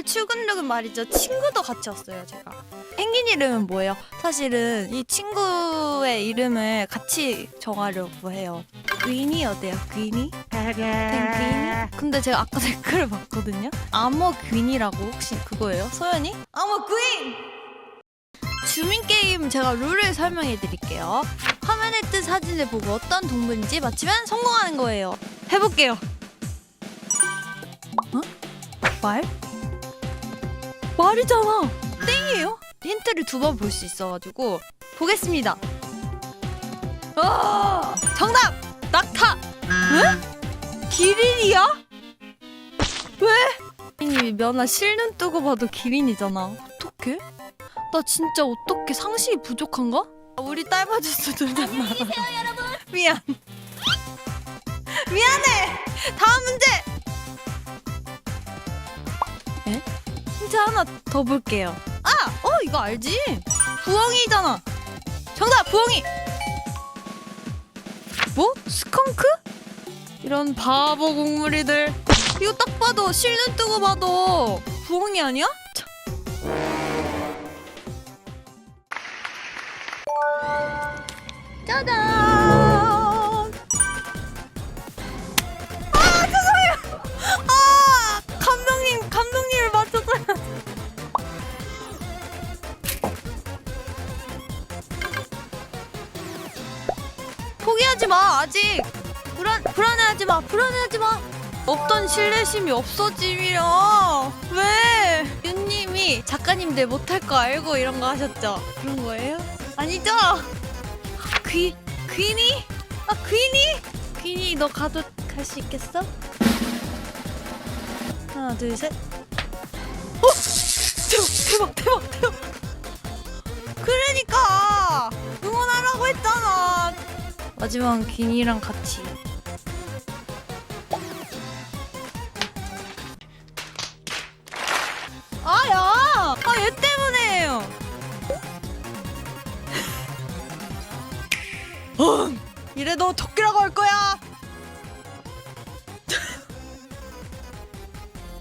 오늘 출근룩은 말이죠. 친구도 같이 왔어요, 제가. 펭귄 이름은 뭐예요? 사실은 이 친구의 이름을 같이 정하려고 해요. 귀니 어때요? 귀니? 펭귄이? 근데 제가 아까 댓글을 봤거든요. 아머 귀니라고 혹시 그거예요? 소연이? 아머 귀! 주민 게임 제가 룰을 설명해 드릴게요. 화면에 뜬 사진을 보고 어떤 동물인지 맞히면 성공하는 거예요. 해볼게요. 어? 말? 말이잖아. 땡이에요? 힌트를 두 번 볼 수 있어가지고 보겠습니다. 아, 정답! 낙타! 왜? 기린이야? 왜? 이 면아 실눈 뜨고 봐도 기린이잖아. 어떡해? 나 진짜 어떻게 상식이 부족한가? 우리 딸 봐줬어 둘잖아. 미안. 미안해. 다음 문제. 힌트 하나 더 볼게요. 아, 어 이거 알지? 부엉이잖아. 정답 부엉이. 뭐? 스컹크? 이런 바보 곡물이들. 이거 딱 봐도 실눈 뜨고 봐도 부엉이 아니야? 참. 짜잔! 포기하지 마, 아직! 불안, 불안해하지 마, 불안해하지 마! 없던 신뢰심이 없어지며 왜? 윤님이 작가님들 못할 거 알고 이런 거 하셨죠? 그런 거예요? 아니죠? 귀 귀니? 아 귀니? 귀니 너 가도 갈 수 있겠어? 하나 둘 셋. 마지막 귀니랑 같이. 아야! 아 얘 때문에요. 이래 너 토끼라고 할 거야.